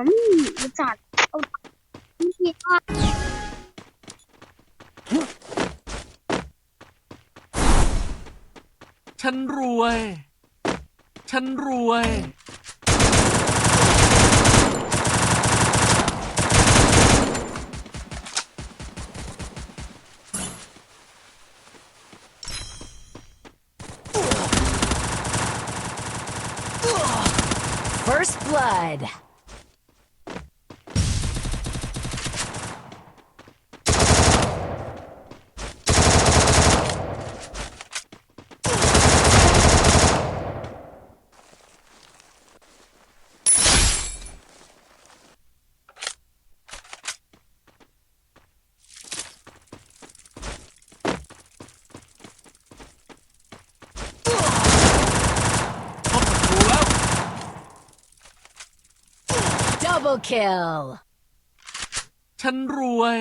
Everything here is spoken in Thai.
มรู้จักเอาไม่คิดว่าฉันรวย ฉันรวย First blood. Double kill. ฉันรวย